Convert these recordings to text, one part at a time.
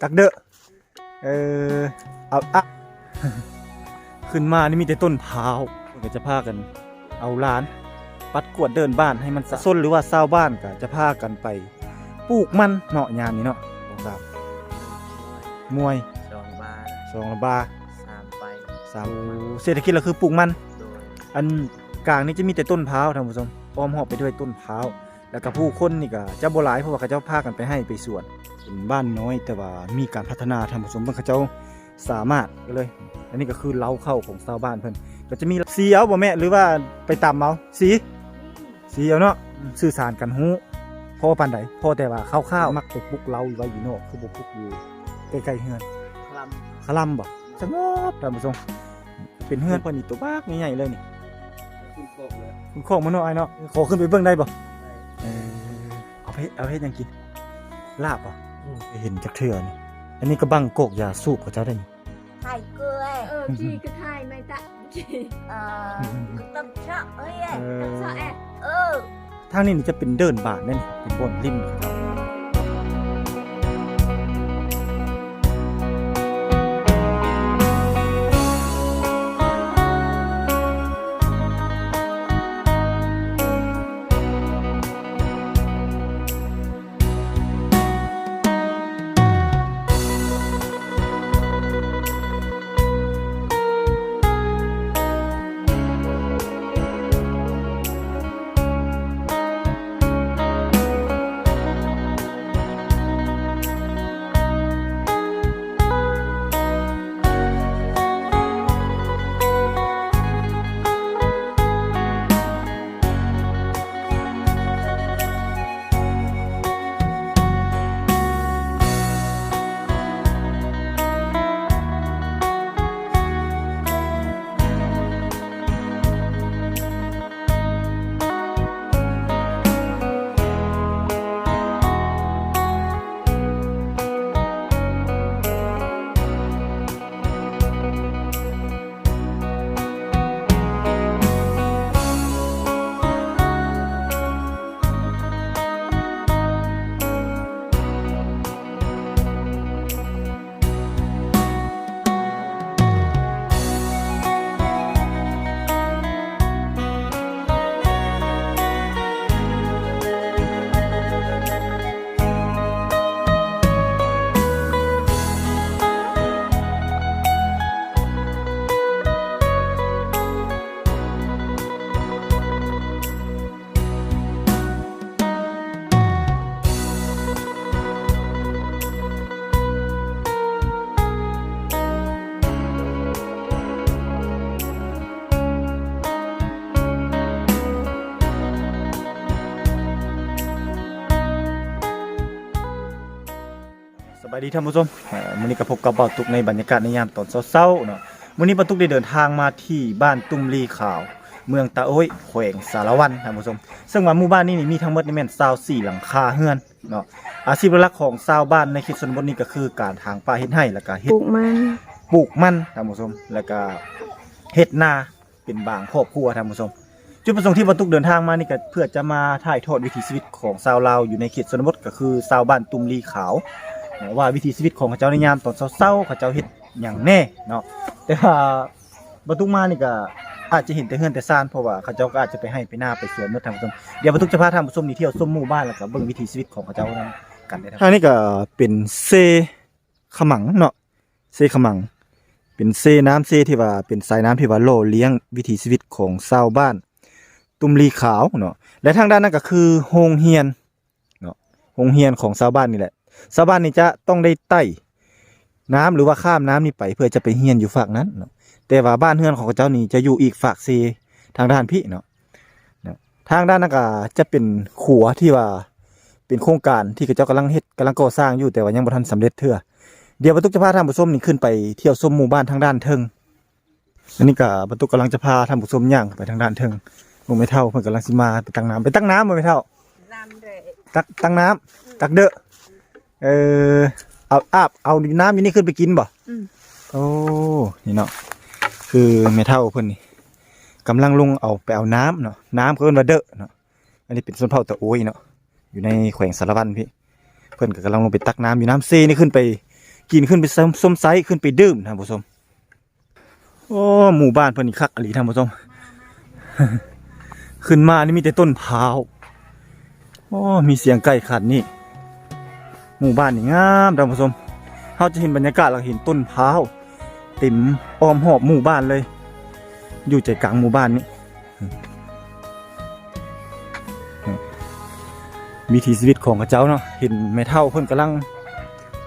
ตักเด้อเออเอาอะขึ้นมานี่มีแต่ต้นพร้าวเพิ่นก็จะพากัน เอาหล้าน ปัดกวาดเดินบ้านให้มันสะส้นหรือว่าชาวบ้านก็จะพากันไปปลูกมันเนาะยามนี้เนาะของสาวมวยสองบาทสองละบาสามไปสามเศรษฐกิจเราคือปลูกมันโดยอันกลางนี่จะมีแต่ต้นพร้าวท่านผู้ชมอ้อมหอบไปด้วยต้นพร้าวแล้วก็ผู้คนนี่ก็จะบ่หลายเพราะว่าเขาเจ้าพากันไปให้ไปสวน เป็นบ้านน้อยแต่ว่ามีการพัฒนาท่านผู้ชมเพิ่นเขาเจ้าสามารถก็เลย อันนี้ก็คือเล้าเข้าของชาวบ้านเพิ่นก็จะมีสีเอาบ่แม่หรือว่าไปตามเอาสีสีเอาเนาะสื่อสารกันฮู้พอปานใดพ่อแต่ว่าคร่าวๆมักไปปลุกเล้าไว้อยู่นอกคือบ่ปลุกอยู่ใกล้ๆเฮือนคลคลำบ่สงบท่านผู้ชมเป็นเฮือนเพิ่นนี่ตัวบากใหญ่ๆเลยนี่คุณโคกเลยคุณของมันเนาะไอ้เนาะขอขึ้นไปเบิ่งได้บ่เออเอาเพชรเอาเพชรยังกินลาบอะ เห็นจากเถื่อนี่อันนี้ก็บังโกกยาสูบกับเจ้าได้นี่ Thầy cười เออพี่ก็ถ่ายไม่ตะพี่ Ờ Tâm sợ ơi ấy ตักซะแอะ Ừ ทางนี้นี่จะเป็นเดินบาทนั่นนี่เป็นบนริมของเขาสบ ดีท่านผู้ชมเอ่อมื้อนี้ก็พบกับเบาตุกในบรรยากาศในยามตอนเช้าๆเนาะมื้อนี้เบาตุกได้เดินทางมาที่บ้านตุ้มลีขาว เมืองตาโอ้ยแขวงสารวันท่านผู้ชมซึ่งว่าหมู่บ้านนี้นี่มีทั้งหมดนี่แม่น24หลังคาเฮือนเนาะอาชีพหลักของชาวบ้านในเขตชนบทนี้ก็คือการทางป่าเฮ็ดไร่แล้วก็เฮ็ปดลูกมันปลูกมันท่านผู้ชมแล้วก็เฮ็ดนาเป็นบางครอบครัวท่านผู้ชมจุดประสงค์ที่บรรทุกเดินทางมานี่ก็เพื่อจะมาถ่ายทอดวิถีชีวิตของชาวลาวอยู่ในเขตชนบทก็คือชาวบ้านตุมลีขาวนะ ว่าวิถีชีวิตของเขาเจ้าในยามตอนเช้าๆเขาเจ้าเฮ็ดอย่างแน่เนาะแต่ว่าบรรทุกมานี่ก็อาจจะเห็นแต่เฮือนแต่ซ่านเพราะว่าเขาเจ้าก็อาจจะไปให้ไปหน้าไปสวนเมื่อทานผู้ชมเดี๋ยวบรรทุกจะพาทานผู้ชมนี่เที่ยวชมหมู่บ้านแล้วก็เบิ่งวิถีชีวิตของเขาเจ้านั้นกันได้ครับทางนี้ก็เป็นเซขมังเนาะเซขมัง เป็นเซน้ำเซที่ว่าเป็นสายน้ำที่ว่าโลเลี้ยงวิถีชีวิตของชาวบ้าน ตุมลีขาวเนาะและทางด้านนั้นก็คือโฮงเฮียนเนาะโฮงเฮียนของชาวบ้านนี่แหละ ชาวบ้านนี่จะต้องได้ไต่น้ำหรือว่าข้ามน้ำนี่ไป เพื่อจะไปเฮียนอยู่ฝั่งนั้นเนาะแต่ว่าบ้านเฮือนของเขาเจ้านี่จะอยู่อีกฝากเซทางด้านพี่เนาะเนาะทางด้านนั้นก็จะเป็นขัวที่ว่าเป็นโครงการที่เขาเจ้ากำลังเฮ็ดกำลังก่อสร้างอยู่แต่ว่ายังบ่ทันสำเร็จเทื่อเดี๋ยวบรรทุกจะพาท่านผู้ชมนี่ขึ้นไปเที่ยวชมหมู่บ้านทางด้านเทิงอันนี้ก็บรรทุกกำลังจะพาท่านผู้ชมย่างไปทางด้านเทิงลงไม่เท่าเพิ่นกำลังสิมาไปตั้งน้ำไปตั้งน้ำบ่ไม่เท่า Làm rể ตักตั้งน้ำตักเด้อ เออเอาอาบเอาน้ำอยู่นี่ขึ้นไปกินบ่อืมโอ้นี่เนาะคือไม่เท่าเพิ่นนี่กำลังลงเอาไปเอาน้ำเนาะน้ำเขาเอิ้นว่าเด้อเนาะอันนี้เป็นส่วนเผ่าตะโอยเนาะอยู่ในแขวงสารวันพี่ เพิ่นก็กำลังลงไปตักน้ำอยู่น้ำเซนี่ขึ้นไป กินขึ้นไปส้มส้มไซขึ้นไปดื่มท่านผู้ชมโอ้หมู่บ้านเพิ่นนี่คักอหลีท่านผู้ชมขึ้นมานี่มีแต่ต้นพร้าวโอ้มีเสียงไก่ขันนี่ หมู่บ้านนี่งามท่านผู้ชมเราจะเห็นบรรยากาศเราเห็นต้นพร้าวเต็มอ้อมหอบหมู่บ้านเลย อยู่ใจกลางหมู่บ้านนี้วิถีชีวิตของกระเจ้าเนาะเห็นแม่เท่าเพิ่นกำลัง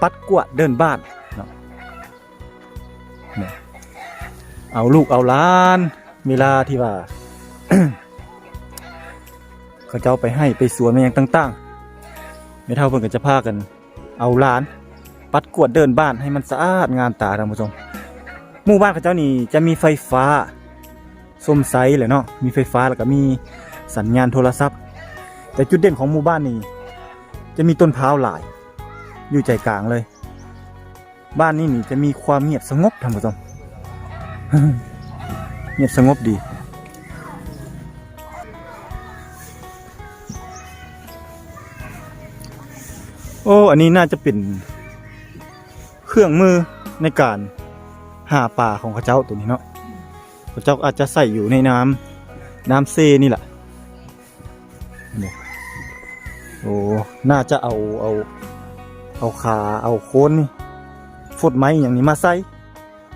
ปัดกวาดเดินบ้านเนาะเอาลูกเอาล้านเวลาที่ว่าเขาเจ้าไปให้ไปสวนไปยังต่างๆแม่เท่าเพิ่นก็จะพากัน เอาล้าน ปัดกวดเดินบ้านให้มันสะอาดงามตาท่านผู้ชมหมู่บ้านเขาเจ้านี่จะมีไฟฟ้าส้มไซส์เลยเนาะมีไฟฟ้าแล้วก็มีสัญญาณโทรศัพท์ แต่จุดเด่นของหมู่บ้านนี่จะมีต้นพร้าวหลาย อยู่ใจกลางเลย บ้านนี้นี่จะมีความเงียบสงบท่านผู้ชมเงียบสงบดี โอ้ อันนี้น่าจะเป็น เครื่องมือในการหาปลาของเขาเจ้าตัวนี้เนาะเขาเจ้าอาจจะใส่อยู่ในน้ำน้ำเซนี่แหละโอ้ น่าจะเอาเอาเอาขาเอาโคนนี่ฟดไม้อย่างนี้มาใส่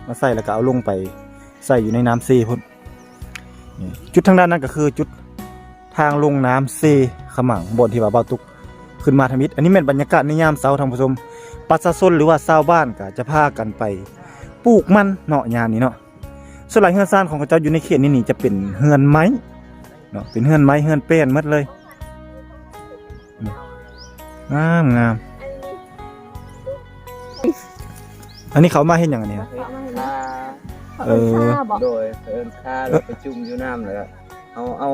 มาใส่แล้วก็เอาลงไปใส่อยู่ในน้ำเซพุ่นจุดทางด้านนั้นก็คือจุดทางลงน้ำเซขมังบนที่ว่าเบาตุก ขึ้นมาทำมิดอันนี้เป็นบรรยากาศในยามเช้าท่านผู้ชมประชาชนหรือว่าชาวบ้านก็จะพากันไปปลูกมันเนาะยามนี้เนาะส่วนหลายเฮือนซ่านของเขาเจ้าอยู่ในเขตนี้นี่จะเป็นเฮือนไม้เนาะเป็นเฮือนไม้เฮือนเป้นหมดเลยนี่งามงามอันนี้เขามาเห็นอย่างอันนี้นะค่าเออข้าบอกโดยเพิ่นค่าแล้วไปจุ่มอยู่น้ำแล้วก็เอาเอา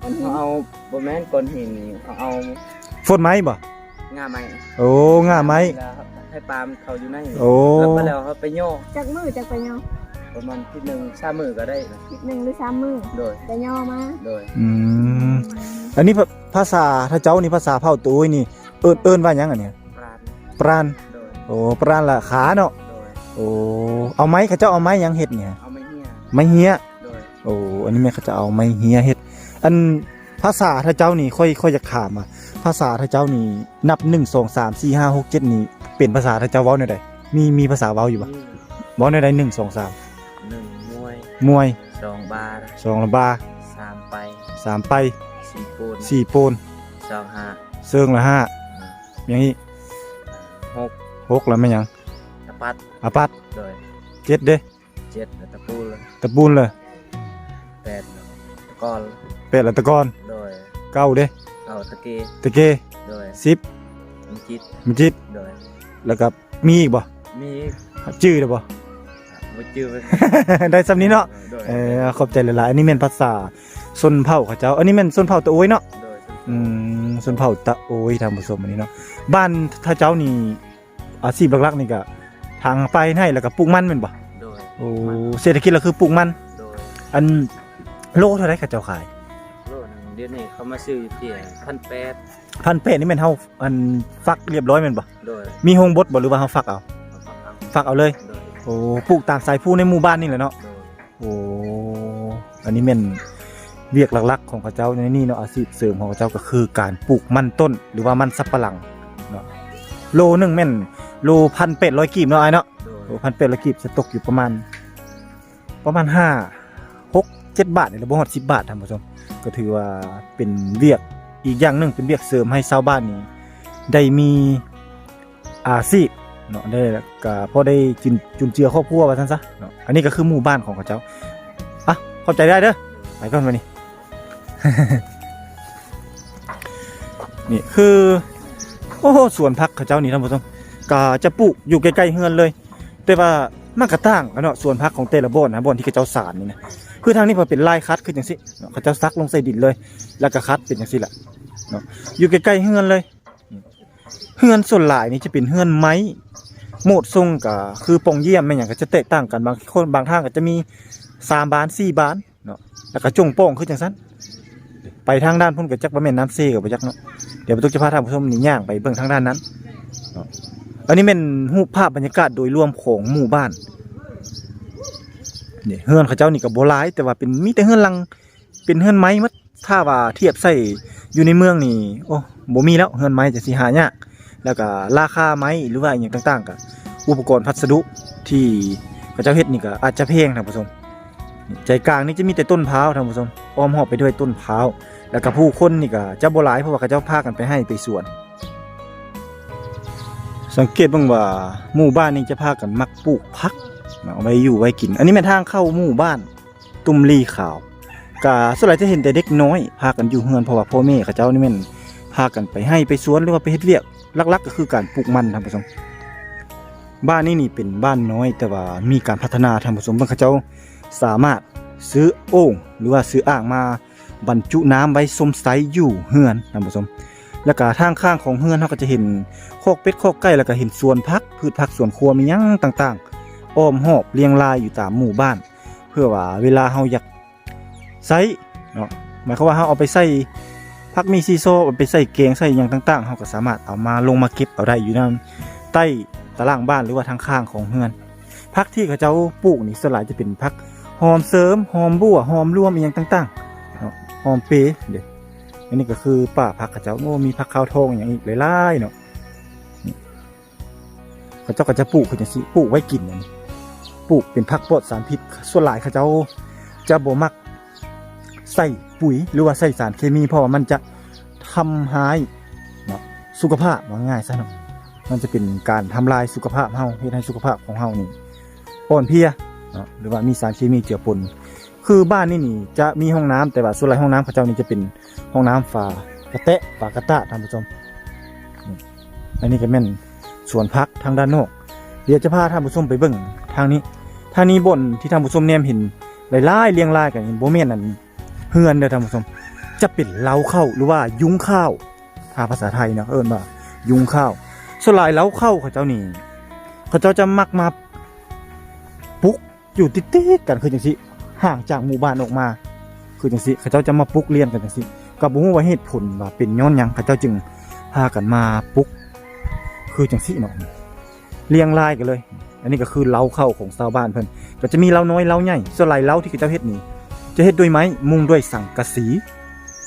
เอาเอาบ่แม่นก้อนหินนี่เอาเอาฟดไม้บ่ง่าไม้โอ้ง่าไม้ แล้วให้ปลามันเข้าอยู่ในโอ้ แล้วก็แล้วเขาไปย่อจากมือจากไปย่อประมาณที่หนึ่งชามือก็ได้นะนิดหนึ่งหรือสามมือโดยไปย่อมาโดยอืมอันนี้ภาภาษาถ้าเจ้านี่ภาษาเผ่าตุ้ยนี่เอิ้นเอิ้นว่าหยังอันเนี้ยปราณปราณโดยโอ้ปราณละขาเนาะโดยโอ้เอาไม้เขาเจ้าเอาไม้หยังเห็ดเนี่ยเอาไม่เหี้ยไม้เฮียโดยโอ้อันนี้แม่เขาจะเอาไม้เฮียเห็ด อันภาษาถ้าเจ้านี่ค่อยค่อยจะขามอะภาษาถ้าเจ้านี่นับหนึ่งสองสามสี่ห้าหกเจ็ดนี่เป็นภาษาถ้าเจ้าเว้าในใดมีมีภาษาเว้าอยู่ปะนี่เว้าในใดหนึ่งสองสามหนึ่งมวยมวยสองบาทสองละบาสามไปสามไปสี่ปูนสี่โปนสองห้าเซิงละห้าอย่างนี้หกหกแล้วไม่หยังตะปัดอาปัดโดยเจ็ดเด้เจ็ดตะปูเลยตะปูนเลยแปดตะกอน แปดละตะกอนโดยเก้าเด้เอาตะเกีตะเกโดยสิบมิจิตมิจิตโดยแล้วก็มีอีกบ่มีจื้อได้บ่มาจื้อเป็นได้สำนี้เนาะโดยเออขอบใจหลายๆอันนี้แม่นภาษาชนเผ่าเขาเจ้า อันนี้แม่นชนเผ่าตะโอยเนาะโดยอืมชนเผ่าตะโอยทางผสมอันนี้เนาะบ้านถ้าเจ้านี่อาชีพหลักๆนี่ก็ทางไปให้แล้วก็ปลูกมันแม่นบ่โดยโอ้เศรษฐกิจเราคือปลูกมัน โดยอันโลเท่าไหร่เขาเจ้าขายโลหนึง เดี๋ยวนี้เขามาซื้ออยู่ที่พันแปดพันเป็ดนี่แม่นเฮาอันฟักเรียบร้อยแม่นบ่โดยมีโฮงบดบ่หรือว่าเฮาฟักเอาเอาฟังเอาฟักเอาเลย โดยโอ้ปลูกตามสายผู้ในหมู่บ้านนี่แหละเนาะโดยโอ้อันนี้เป็นเวียกหลักๆของเขาเจ้าในนี่เนาะอาชีพเสริมของเขาเจ้าก็คือการปลูกมันต้นหรือว่ามันสับปะหลังเนาะโลหนึงแม่นโลพันเป็ดร้อยกีบเนาะไอ้เนาะ โดยโลพันเป็ดร้อยกีบจะตกอยู่ประมาณ ประมาณห้าหกเจ็ดบาทนี่แหละบ่ฮอดสิบบาทท่านผู้ชม ก็ถือว่าเป็นเวียกอีกอย่างหนึ่งเป็นเวียกเสริมให้ชาวบ้านนี้ได้มีอาชีพเนาะได้ก็พอได้จุนจุนเจือครอบครัวว่าซั่นซะเนาะอันนี้ก็คือหมู่บ้านของเขาเจ้าอะเข้าใจได้เด้อไปก่อนมานี่นี่คือโอ้โหสวนพักเขาเจ้านี่ท่านผู้ชมก็จะปลูกอยู่ใกล้ๆเฮือนเลย แต่ว่ามันก็ต่างกันเนาะสวนพักของแต่ละบ่อนนะบ่อนที่เขาเจ้าสารนี่นะ คือทางนี้พอเป็นลายคัดขึ้นอย่างสิเขาจ้าซักลงใส่ดินเลย แล้วก็คัดเป็นอย่างสิแหละเนาะอยู่ใกล้ๆเฮือนเลยเฮือนส่วนหลายนี่จะเป็นเฮือนไม้โหมดทรงก็คือปองเยี่ยมไม่อย่างก็จะแตกต่างกันบางคนบางทางก็จะมีสามบานสี่บานเนาะแล้วก็จงโป่งขึ้นอย่างสั้นไปทางด้านพุ่นกับจักบ่แม่นน้ำเซกับจักเนาะเดี๋ยวประตูจะพาท่านผู้ชมนี่ย่างไปเบิ่งทางด้านนั้นอันนี้เป็นรูปภาพบรรยากาศโดยรวมของหมู่บ้าน นี่เฮือนเขาเจ้านี่ก็บ่หลายแต่ว่าเป็นมีแต่เฮือนลังเป็นเฮือนไม้มัดถ้าว่าเทียบใส่อยู่ในเมืองนี่โอ้บ่มีแล้วเฮือนไม้จะสิหายากแล้วก็ราคาไม้หรือว่าอย่างต่างๆก็อุปกรณ์พัสดุที่เขาเจ้าเฮ็ดนี่ก็อาจจะแพงท่านผู้ชมใจกลางนี่จะมีแต่ต้นพร้าวท่านผู้ชมอ้อมรอบไปด้วยต้นพร้าวแล้วก็ผู้คนนี่ก็จะบ่หลายเพราะว่าเขาเจ้าพากันไปให้ไปสวนสังเกตบ้างว่าหมู่บ้านนี้จะพากันมักปลูกพัก เอาไว้อยู่ไว้กิน อันนี้เป็นทางเข้าหมู่บ้าน ตุมลีขาวกาส่วนใหญ่จะเห็นแต่เด็กน้อยพากันอยู่เฮือนเพราะว่าพ่อแม่เขาเจ้านี่แม่นพากันไปให้ไปสวนหรือว่าไปเฮ็ดเวียกหลักๆ ก็คือการปลูกมันท่านผู้ชมบ้านนี้นี่เป็นบ้านน้อย แต่ว่ามีการพัฒนาท่านผู้ชมเบิ่งเขาเจ้าสามารถซื้อโอ่งหรือว่าซื้ออ่างมาบรรจุน้ำไว้สมไซอยู่เฮือนท่านผู้ชมแล้วก็ทางข้างของเฮือนเราก็จะเห็นโคอกเป็ดโคอกไก่แล้วก็เห็นสวนพักพืชผักสวนครัวมีหยังต่างๆ อ้อมหอบเรียงรายอยู่ตามหมู่บ้าน เพื่อว่าเวลาเฮาอยากใส่เนาะหมายความว่าเฮาเอาไปใส่ผักมีซีโซเอาไปใส่แกงใส่หยังต่างๆเฮาก็สามารถเอามาลงมาเก็บเอาได้อยู่นํใต้ตารางบ้านหรือว่าทางข้างของเฮือนผักที่เขาเจ้าปลูกนี่สลายจะเป็นผักหอมเสริมหอมบัวหอมร่วมอีหยังต่างๆเนาะหอมเปรย์เด้อันนี้ก็คือป่าผักเขาเจ้าโอ้มีผักข้าวทองอย่างอีกหลายๆเนาะนี่เขาเจ้าก็จะปลูกคือจังซี่ปลูกไว้กินอย่างนี้ ปลูกเป็นผักปลอดสารพิษ ส่วนหลายเขาเจ้าจะบ่มักใส่ปุ๋ยหรือว่าใส่สารเคมี เพราะว่ามันจะทำให้เนาะสุขภาพว่าง่ายซะเนาะมันจะเป็นการทำลายสุขภาพเฮาเฮ็ดให้สุขภาพของเฮานี่อ่อนเพลียเนาะหรือว่ามีสารเคมีเจือปนคือบ้านนี่นี่จะมีห้องน้ำแต่ว่าส่วนหลายห้องน้ำเขาเจ้านี่จะเป็นห้องน้ำฝากระเตะฝากระตะท่านผู้ชมอันนี้ก็แม่นสวนพักทางด้านนอกเดี๋ยวจะพาท่านผู้ชมไปเบิ่งทางนี้ ท่านี้บนที่ท่านผู้ชมแนมเห็นหลายๆเรียงรายกันโบเมนนั่นเฮือนเด้อท่านผู้ชมจะเป็นเล้าเข้าหรือว่ายุ้งข้าวถ้าภาษาไทยเนาะเอิ้นว่ายุ้งข้าวสลายเล้าเข้าเขาเจ้านี่เขาเจ้าจะมักมาปลุกอยู่ติดๆกันคือจังซี่ห่างจากหมู่บ้านออกมา คือจังซี่เขาเจ้าจะมาปลุกเรียนกันจังซี่ก็บ่ฮู้ว่าเหตุผลว่าเป็นย้อนยังเขาเจ้าจึงพากันมาปลุกคือจังซี่เนาะเรียงรายกันเลย อันนี้ก็คือเล้าเข้าของชาวบ้านเพิ่นก็จะมีเล้าน้อยเล้าใหญ่ส่วนหลายเล้าที่เขาเจ้าเฮ็ดนี่จะเฮ็ดด้วยไม้มุงด้วยสังกะสี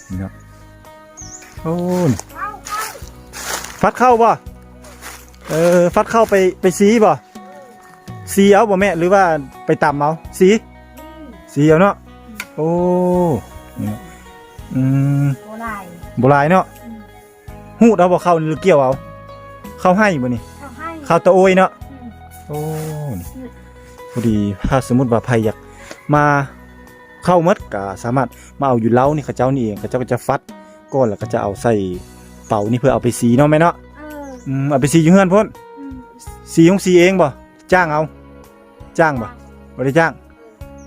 นี่ครับโอ้นฟัดเข้าบ่เออฟัดเข้าไปไปสีบ่สีเอาบ่แม่หรือว่าไปตำเอาสี สีเอาเนาะโอ้นี่เนาะอืมโบราณบ่หลายเนาะหูดเอาบ่เข้าหรือเกี่ยวเอาเข้าให้บ่นี่เขาให้เข้าตะโอยเนาะอืม โอ้นี่พอดีถ้าสมมติว่าใครอยากมาเข้ามัดก็สามารถมาเอาอยู่เล้านี่เขาเจ้านี่เองเขาเจ้าก็จะฟัดก้อนแล้วก็จะเอาใส่เป่านี่เพื่อเอาไปสีเนาะแม่เนาะเอออืมเอาไปสีอยู่เฮือนพ่นอืมสีของสีเองบ่จ้างเอา จ้างบ่บ่ได้จ้าง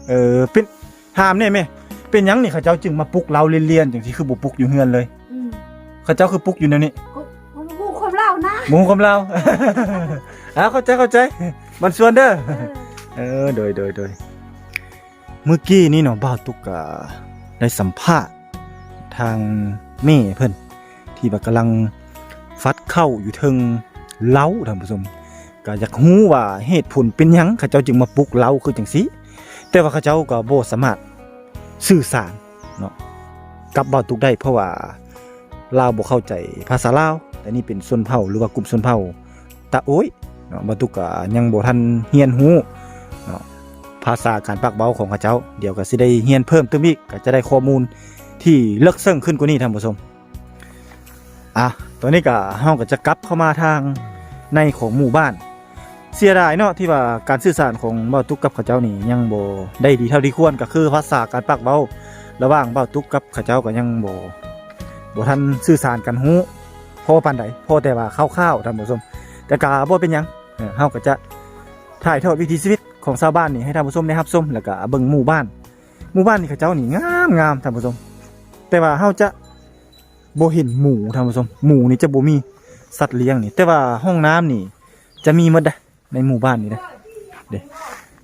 เออเป็นถามเนี่ยแม่เป็นหยังนี่เขาเจ้าจึงมาปลุกเราเรียนๆจังซี่คือบ่ปลุกอยู่เฮือนเลย อืมเขาเจ้าคือปลุกอยู่แนวนี้ หมูของเราอ่าเข้าใจเข้าใจ มันส่วนเด้อเออเออโดยโดยโดยเมื่อกี้นี่เนาะบ่าวตุกกะได้สัมภาษณ์ทางแม่เพิ่นที่ว่ากำลังฟัดเข้าอยู่เทิงเล้าท่านผู้ชมก็อยากฮู้ว่าเหตุผลเป็นหยังเขาเจ้าจึงมาปลุกเล้าคือจังซี่แต่ว่าเขาเจ้าก็บ่สามารถสื่อสารเนาะกับบ่าวตุกได้เพราะว่าลาวบ่เข้าใจภาษาลาว แต่นี่เป็นชนเผ่าหรือว่ากลุ่มชนเผ่าตะโอ้ยเนาะบ่าวตุกก็ยังบ่ทันเรียนรู้ภาษาการปักเบาของเขาเจ้า เดี๋ยวก็สิได้เฮียนเพิ่มเติมอีกก็จะได้ข้อมูลที่เลิกเซิ่งขึ้นกว่านี้ท่านผู้ชมอะตอนนี้ก็เฮาก็จะกลับเข้ามาทางในของหมู่บ้าน เสียดายเนาะที่ว่าการสื่อสารของเบาตุกกับเขาเจ้านี่ยังบ่ได้ดีเท่าที่ควรก็คือภาษาการปักเบาระหว่างเบาตุกกับเขาเจ้าก็ยังบ่บ่ทันสื่อสารกันฮู้ พอปานใดพอแต่ว่าคร่าวๆท่านผู้ชม แต่ก็บ่เป็นหยังเออเฮาก็จะถ่ายทอดวิถีชีวิตของชาวบ้านนี่ให้ท่านผู้ชมได้รับชมแล้วก็เบิ่งหมู่บ้าน หมู่บ้านนี่เขาเจ้านี่งามงามท่านผู้ชม แต่ว่าเฮาจะบ่เห็นหมูท่านผู้ชมหมูนี่จะบ่มีสัตว์เลี้ยงนี่ แต่ว่าห้องน้ำนี่ จะมีหมดเด้อในหมู่บ้านนี่เด้อเด้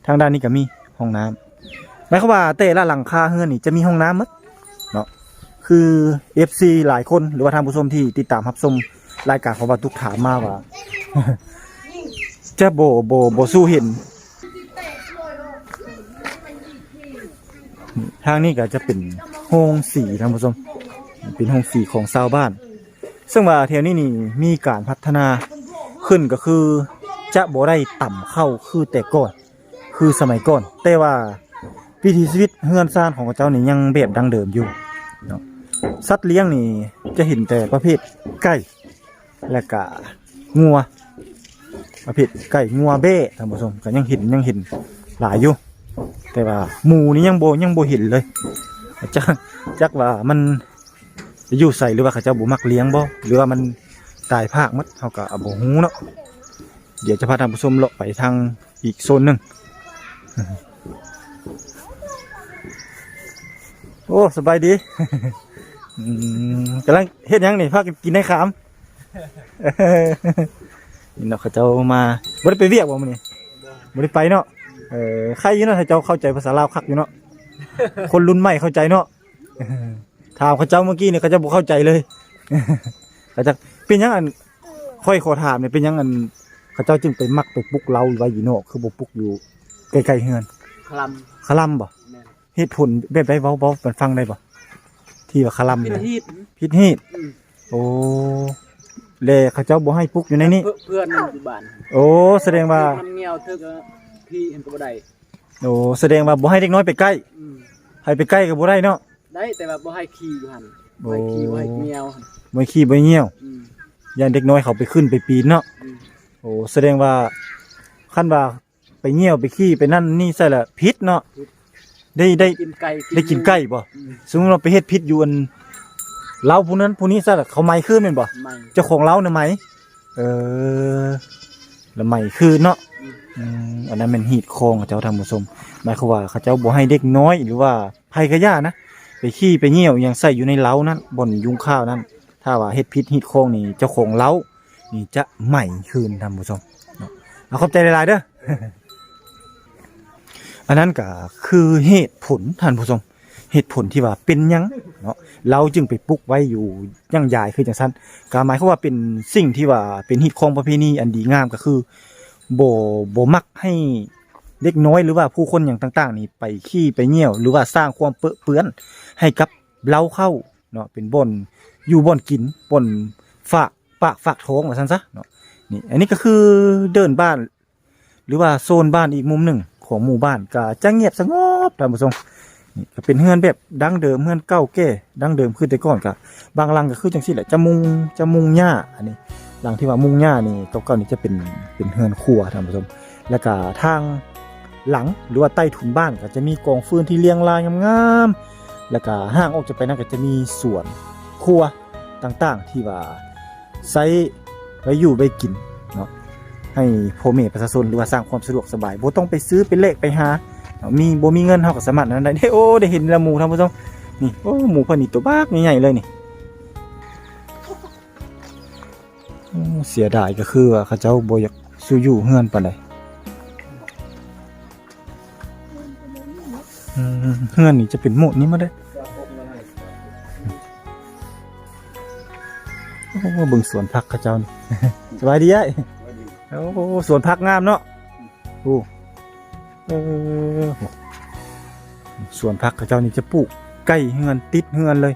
ทางด้านนี้ก็มีห้องน้ำหมายความว่าแต่ละหลังคาเฮือนนี่จะมีห้องน้ำหมด คือ FC หลายคนหรือว่าท่านผู้ชมที่ติดตามรับชมรายการของบาตุกถามมาว่า จะโบโบโบสู้เห็น ทางนี้ก็จะเป็นโฮงสีท่านผู้ชม เป็นโฮงสีของชาวบ้าน ซึ่งว่าแถวนี้นี่มีการพัฒนาขึ้นก็คือ จะบ่ได้ต่ำเข้าคือแต่ก่อน คือสมัยก่อน แต่ว่าวิถีชีวิตเฮือนซ่านของเจ้านี่ยังแบบดังเดิมอยู่เนาะ สัตว์เลี้ยงนี่จะเห็นแต่ประเภทไก่และก็งัวประเภทไก่งัวเบ้ท่านผู้ชมก็ยังเห็นยังเห็นหลายอยู่ แต่ว่าหมูนี่ยังโบยังโบเห็นเลยจักจักว่ามันจะอยู่ใส่หรือว่าเขาเจ้าบ่มักเลี้ยงบ่หรือว่ามันตายภาคมัดเขาก็บ่ฮู้เนาะเดี๋ยวจะพาท่านผู้ชมเลาะไปทางอีกโซนหนึ่งโอ้สบายดี อืมกำลังเฮ็ดหยังนี่พากันกินได้ขามนี่เนาะเขาเจ้ามาบ่ได้ไปเวียกบ่มื้อนี้บ่ได้ไปเนาะเออใครอยู่เนาะถ้าเจ้าเข้าใจภาษาลาวคักอยู่เนาะคนรุ่นใหม่เข้าใจเนาะถามเขาเจ้าเมื่อกี้เนี่ยเขาจะบอกเข้าใจเลยเขาจะเป็นหยังอันค่อยขอถามเนี่ยเป็นหยังอันเขาเจ้าจึงไปมักไปปลุกเราไว้อยู่นอกคือบ่ปลุกอยู่ไกลๆเฮือนคลคลำบ่ำแม่นเหตุผลแบบใดเว้าเว้ามันฟังได้บ่ ที่ว่าคลำเป็นเนี่ยฮีด พิษฮีดอืม โอ้แลเขาเจ้าบ่ให้ปลุกอยู่ในนี้ เพื่อเพื่อนมันอยู่บ้านโอ้แสดงว่ามันเงียวเทึกพี่เห็นก็บ่ได้โอ้แสดงว่าบ่ให้เด็กน้อยไปใกล้ อืมให้ไปใกล้ก็บ่ได้เนาะ ได้แต่ว่าบ่ให้ขี่อยู่หั่นโอ้บ่ให้ขี่บ่ให้เงียวหั่นบ่ขี้บ่เหี่ยวอืมยันเด็กน้อยเขาไปขึ้นไปปีนเนาะ อืมโอ้แสดงว่าขั้นว่าไปเหี่ยวไปขี้ไปนั่นนี่ใช่ละพิษเนาะ ได้ได้กินไก่ได้กินไก่บ่อืมสมมติเราไปเฮ็ดพิษอยู่อันเล้าผู้นั้นผู้นี้ซะละเขาไม่คืนแม่นบ่ไม่เจ้าของเล้าน่ะไหมเออแล้วไม่คืนเนาะอืมอันนั้นแม่นหีดคองเจ้าท่านผู้ชมหมายความว่าเขาเจ้าบ่ให้เด็กน้อยหรือว่าภัยกระยานะไปขี้ไปเหี่ยวอหยังใส่อยู่ในเล้านั้นบ่อนยุงข้าวนั้น ถ้าว่าเฮ็ดพิษหีดคองนี่เจ้าของเล้านี่จะใหม่คืนท่านผู้ชมเนาะเอาขอบใจหลายๆเด้อ อันนั้นก็คือเหตุผลท่านผู้ชมเหตุผลที่ว่าเป็นยังเนาะเราจึงไปปลุกไว้อยู่อยังยายคือจังซั่นก็หมายความว่าเป็นสิ่งที่ว่าเป็นฮิตของประเพณีอันดีงามก็คือโบโบมักให้เด็กน้อยหรือว่าผู้คนอย่างต่าง ๆ นี่ไปขี้ไปเหี่ยว หรือว่าสร้างความเปื้อเปื้อนให้กับเราเข้าเนาะเป็นบ่นอยู่บ่นกินบ่นฝากปากฝากท้องว่าซั่นซะเนาะนี่อันนี้ก็คือเดินบ้าน หรือว่าโซนบ้านอีกมุมหนึ่ง ของหมู่บ้านก็จะเงียบสงบท่านผู้ชมนี่ก็เป็นเฮือนแบบดั้งเดิมเฮือนเก่าแก่ดั้งเดิมคือแต่ก่อนก็บางหลังก็คือจังซี่แหละจะมุงจะมุงหญ้าอันนี้หลังที่ว่ามุงหญ้านี่เก่าๆนี่จะเป็นเป็นเฮือนครัวท่านผู้ชม แล้วก็ทางหลังหรือว่าใต้ถุนบ้านก็จะมีกองฟืนที่เรียงรายงามๆแล้วก็ห่างออกจากไปนั้นก็จะมีสวนครัวต่างๆที่ว่าใช้ไว้อยู่ไว้กิน ให้พ่อแม่ประชาชนหรือว่าสร้างความสะดวกสบายบ่ต้องไปซื้อเป็นเลขไปหามีบ่มีเงินเฮาก็สามารถนั้นได้เด้โอ้ได้เห็นละหมูท่านผู้ชมนี่โอ้หมูเพิ่นนี่ตัวบากใหญ่ๆเลยนี่เสียดายก็คือว่าเขาเจ้าบ่อยากซื้ออยู่เฮือนปานใดเฮือนนี่จะเป็นหมดนี้มาได้โอ้เบิ่งสวนผักเขาเจ้านี่สบายดีไอ้ โอ้สวนผักงามเนาะโอ้เออสวนผักเขาเจ้านี่จะปลูกใกล้เฮือนติดเฮือนเลย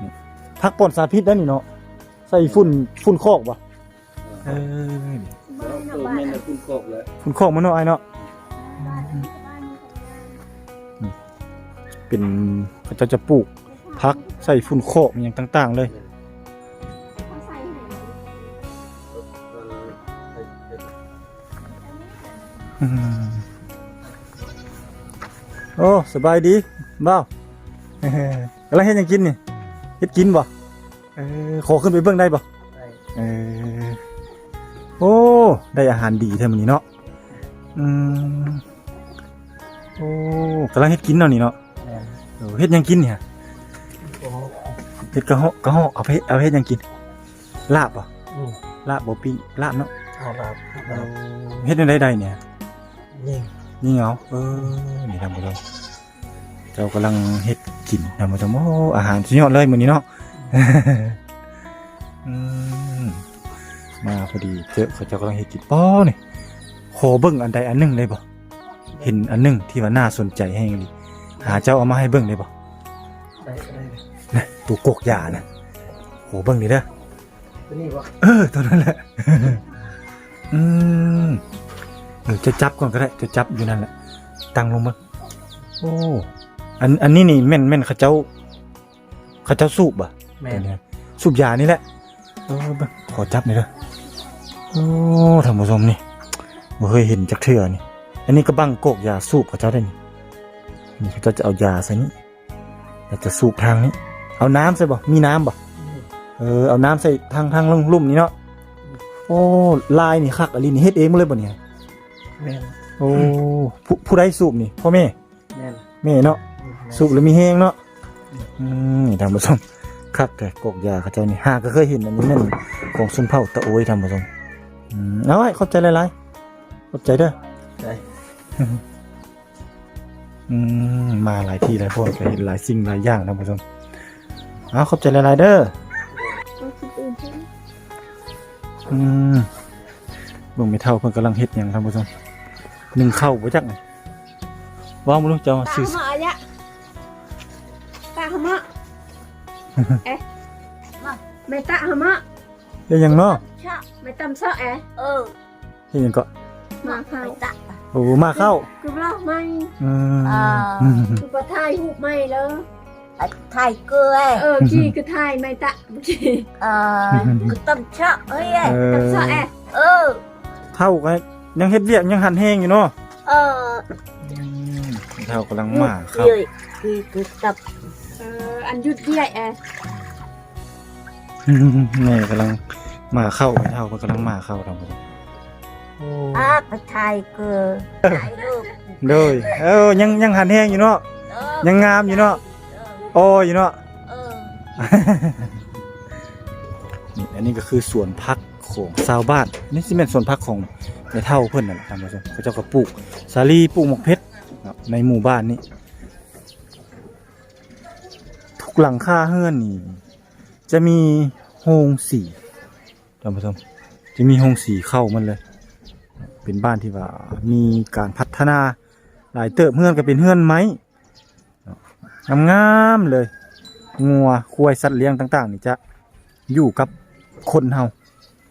นี่ผักปอดสารพิษได้นี่เนาะใส่ฝุ่นฝุ่นคอกบ่เออนี่ตัวแม่นคุณโคกแล้วฝุ่นคอกมันเนาะไอเนาะเป็นเขาเจ้าจะปลูกผักใส่ฝุ่นคอกอย่างต่าง ๆ เลย โอ้สบายดีบ้าวกำลังเฮ็ดหยังกินนี่เฮ็ดกินบ่เออขอขึ้นไปเบิ่งได้บ่ได้เออโอ้ ได้อาหารดีแท้มื้อนี้เนาะอืมโอ้กำลังเฮ็ดกินเนาะนี่เนาะแม่นเออเฮ็ดหยังกินเนี่ยโอ้เฮ็ดกะฮอกกะฮอกเอาไปเฮ็ดเอาไปเฮ็ดหยังกิน ลาบบ่อืมลาบบ่ปิ้งลาบเนาะเอาแบบเออเฮ็ดจังได๋ได้เนี่ย ยิงนี่เหงาเออนี่ทำไปแล้วเจ้ากำลังเฮ็ดกินท่านผู้ชมโอ้อาหารสุดยอดเลยมื้อนี้เนาะอืมมาพอดีเจอเขาเจ้ากำลังเฮ็ดกินป้อนี่ขอเบิ่งอันใดอันหนึงเลยบ่เห็นอันหนึงที่ว่าน่าสนใจแฮงเลยหาเจ้าเอามาให้เบิ่งเลยบ่ได้ได้นะตูกกยานะโหเบิ่งดิเด้อตัวนี้บ่เออตัวนั้นแหละอืม เออจะจับก่อนก็ได้จะจับอยู่นั่นแหละตั้งลงมาโอ้อันอันนี้นี่แม่นแม่นเขาเจ้าเขาเจ้าสูบอะแม่ตัวนเนี้ยสูบยานี่แหละเออเบิ่งขอจับหน่อยเด้อโอ้ท่านผู้ชมนี่บ่เคยเห็นจักเทื่อนี่ อันนี้ก็บังโกกยาสูบเขาเจ้าได้นี่นี่เขาเจ้าจะเอายาใส่นี่แล้วจะสูบทางนี้ เอาน้ำใส่บ่มีน้ำบ่เออเอาน้ำใส่ทางทางลุ่มๆนี่เนาะโอ้ลายนี่คักอลินี่เฮ็ดเองหมดเลยบ่เนี่ย แม่นโอ้ผู้ผู้ใดสูบนี่พ่อแม่แม่นแม่เนาะสูบแล้วมีแห้งเนาะอืมนี่ท่านผู้ชมคักแต่กกยาเขาเจ้านี่หาก็เคยเห็นอันนี้แม่นของสุนเผ่าตะโอยท่านผู้ชมอืมเอาไว้ขอบใจหลายๆขอบใจเด้อได้อืมมาหลายที่หลายพวกเห็นหลายสิ่งหลายอย่างท่านผู้ชมเอาขอบใจหลายๆเด้อก็คิดอื่นใช่ไหมอืมเบิ่งไม่เท่าเพิ่นกำลังเฮ็ดหยังท่านผู้ชม หนึ่งเข้าบ่จักไงว่างบ่รู้จะเอาตาซื้อหมาอะยะตาหมาเอ๊ะมาไม่ตาหมาเฮ็ดหยังเนาะชะไม่ตำซะเอ๊ะเออเฮ็ดหยังก็มาเข้าตาโอ้มาเข้าคือเราไม่อืมอ่าอืมคือปะทายหูบไม่เลยไทยเกลือเออขี้คือทายไม่ตะเมื่อกี้เอ่อคือต้มเชาะเอ้ยเออตำซะเอ๊ะเออเท่าก็ ยังเฮ็ดเวียกยังหันแห้งอยู่เนาะเอออืมเท่ากำลังมาเข้าคือคือคือตับเอออันยุดเยี่ยเอ๊ะแม่กำลังมาเข้าไม่เท่าเพิ่นกำลังมาเข้าท่านผู้ชมโอ้อ่าไปไทยเกลือถ่ายรูปโดยเออยังยังหันแห้งอยู่เนาะเออยังงามอยู่เนาะเออโอ้อยู่เนาะเออนี่อันนี้ก็คือสวนพักของชาวบ้านนี่สิเป็นสวนพักของ ในเท่าเพื่อนนั่นแหละท่านผู้ชมเขาเจ้าก็ปลูกสาลีปลูกหมกเพชรเนาะในหมู่บ้านนี้ทุกหลังคาเฮือนนี่จะมีโฮงสีท่านผู้ชมจะมีโฮงสีเข้ามันเลย เป็นบ้านที่ว่ามีการพัฒนาหลายเติบเฮือนก็เป็นเฮือนไม้เนาะงามๆเลยงัวควายสัตว์เลี้ยงต่าง ๆ นี่จะอยู่กับคนเฮา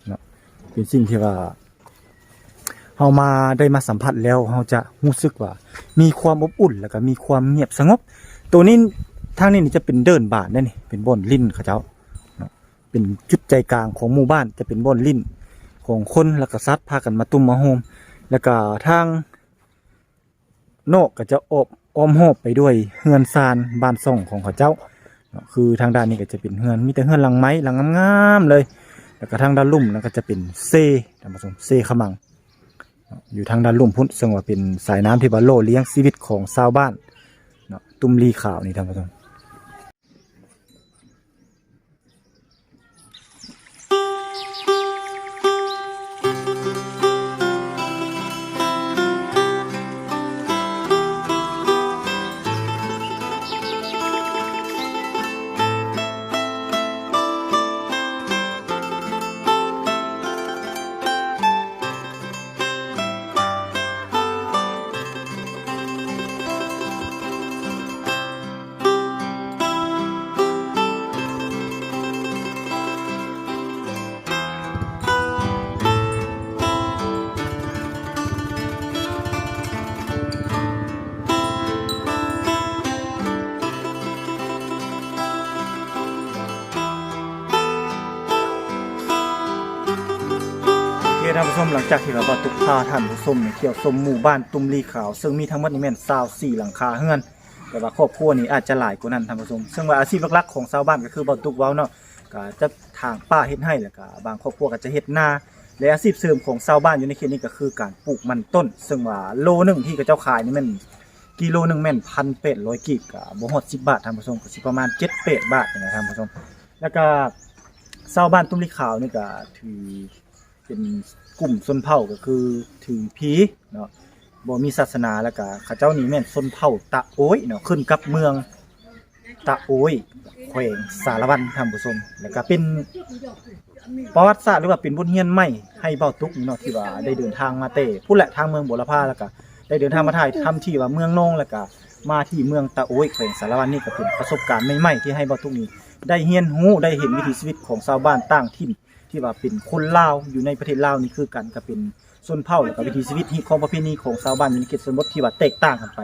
เนาะเป็นสิ่งที่ว่า เฮามาได้มาสัมผัสแล้วเฮาจะรู้สึกว่า มีความอบอุ่นแล้วก็มีความเงียบสงบ ตัวนี้ทางนี้นี่จะเป็นเดินบานได้นี่เป็นบ่อนลิ้นเขาเจ้าเป็นจุดใจกลางของหมู่บ้านจะเป็นบ่อนลิ้นของคนแล้วก็สัตว์พากันมาตุ้มมาโฮมแล้วก็ทางนอกก็จะอบอ้อมหอบไปด้วยเฮือนซานบ้านซ่งของเขาเจ้า คือทางด้านนี้ก็จะเป็นเฮือนมีแต่เฮือนหลังไม้หลังงามๆเลย แล้วก็ทางด้านลุ่มนั่นก็จะเป็นเซท่านผู้ชมเซขมัง อยู่ทางด้านลุ่มพุ่นซึ่งว่าเป็นสายน้ำที่บาโลเลี้ยงชีวิตของชาวบ้านเนาะตุ้มลีขาวนี่ท่านผู้ชม หลังจากที่เราบรรทุกพาท่านผู้ชมเนี่ยเที่ยวชมหมู่บ้านตุ้มลีขาว ซึ่งมีทั้งหมดนี่แม่น24หลังคาเฮือน แต่ว่าครอบครัวนี้อาจจะหลายกว่านั้นท่านผู้ชม ซึ่งว่าอาชีพหลักๆของชาวบ้านก็คือบรรทุกเว้าเนาะก็จะทางป้าเฮ็ดให้แล้วก็บางครอบครัวก็จะเฮ็ดนาและอาชีพเสริมของชาวบ้านอยู่ในเขตนี้ก็คือการปลูกมันต้น ซึ่งว่าโลหนึ่งที่เขาเจ้าขายนี่แม่นกิโลหนึ่งแม่นพันเป็ดร้อยกีบก็บ่ฮอด10บาทท่านผู้ชมก็สิประมาณ7เป็ดบาทนี่นะท่านผู้ชม แล้วก็ชาวบ้านตุ้มลีขาวนี่ก็ถือเป็น กลุ่มชนเผ่าก็คือถือผีเนาะบ่มีศาสนาแล้วก็เขาเจ้านี่แม่นชนเผ่าตะโอ้ยเนาะขึ้นกับเมืองตะโอ้ยแขวงสารวันท่านผู้ชมแล้วก็เป็นประวัติศาสตร์หรือว่าเป็นบทเรียนใหม่ให้เบ้าตุกนี่เนาะที่ว่าได้เดินทางมาเต้ผู้แหละทางเมืองบุรพาแล้วก็ได้เดินทางมาถ่ายทำที่ว่าเมืองนงแล้วก็มาที่เมืองตะโอ้ยแขวงสารวันนี่ก็เป็นประสบการณ์ใหม่ๆที่ให้เบ้าตุกนี้ได้เรียนรู้ได้เห็นวิถีชีวิตของชาวบ้านต่างถิ่น ที่ว่าเป็นคนลาวอยู่ในประเทศลาวนี่คือกันก็เป็นชนเผ่าแล้วก็วิถีชีวิตที่ของประเพณีของชาวบ้านในเขตชนบทที่ว่าแตกต่างกันไป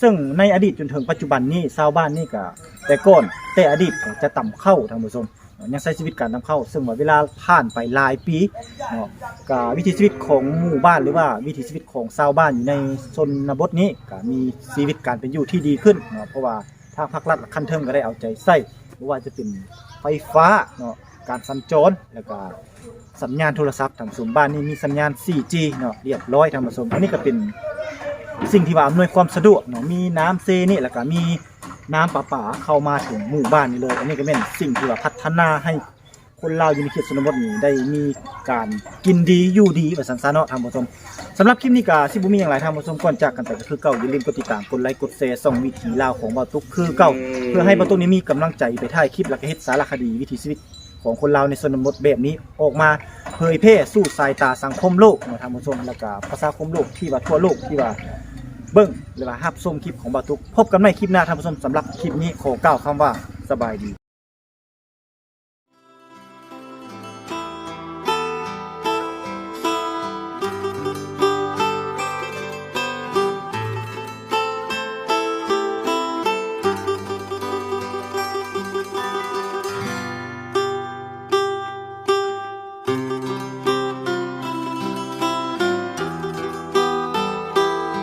ซึ่งในอดีตจนถึงปัจจุบันนี้ชาวบ้านนี่ก็แต่ก่อนแต่อดีตก็จะต่ำเข้าทางผู้ชมยังใช้ชีวิตการต่ำเข้า ซึ่งว่าเวลาผ่านไปหลายปีเนาะก็วิถีชีวิตของหมู่บ้านหรือว่าวิถีชีวิตของชาวบ้านอยู่ในชนบทนี้ก็มีชีวิตการเป็นอยู่ที่ดีขึ้นเนาะเพราะว่าทางภาครัฐขั้นเทิงก็ได้เอาใจใส่ไม่ว่าจะเป็นไฟฟ้าเนาะ การสัญจรแล้วก็สัญญาณโทรศัพท์ทางสมบ้านนี่มีสัญญาณ 4G เนาะเรียบร้อยทางผสมอันนี้ก็เป็นสิ่งที่ว่าอำนวยความสะดวกเนาะมีน้ำเซนี่แล้วก็มีน้ำประปาเข้ามาถึงหมู่บ้านนี่เลย อันนี้ก็เป็นสิ่งที่ว่าพัฒนาให้คนลาวอยู่ในเขตชนบทนี้ได้มีการกินดีอยู่ดีว่าสันซาเนาะทางผสมสำหรับคลิปนี้ก็สิบ่มีอย่างไรทางผสมก่อนจากกันไปก็คือเก่าอย่าลืมกดติดตามกดไลค์กดแชร์ส่องวิถีลาวของบ่าวตุกคือเก่า เพื่อให้ประตูนี้มีกำลังใจไปถ่ายคลิปและก็เฮ็ดสารคดีวิถีชีวิต ของคนเราวในชนบทแบบนี้ออกมาเผยแพร่สู่สายตาสังคมโลกนะท่านผู้ชมแล้วก็ประชาคมโลกที่ว่าทั่วโลกที่ว่าเบิ้งหรือว่าฮับชมคลิปของบาตุกพบกันใหม่คลิปหน้าท่านผู้ชมสำหรับคลิปนี้ขอกล่าวคำว่าสบายดี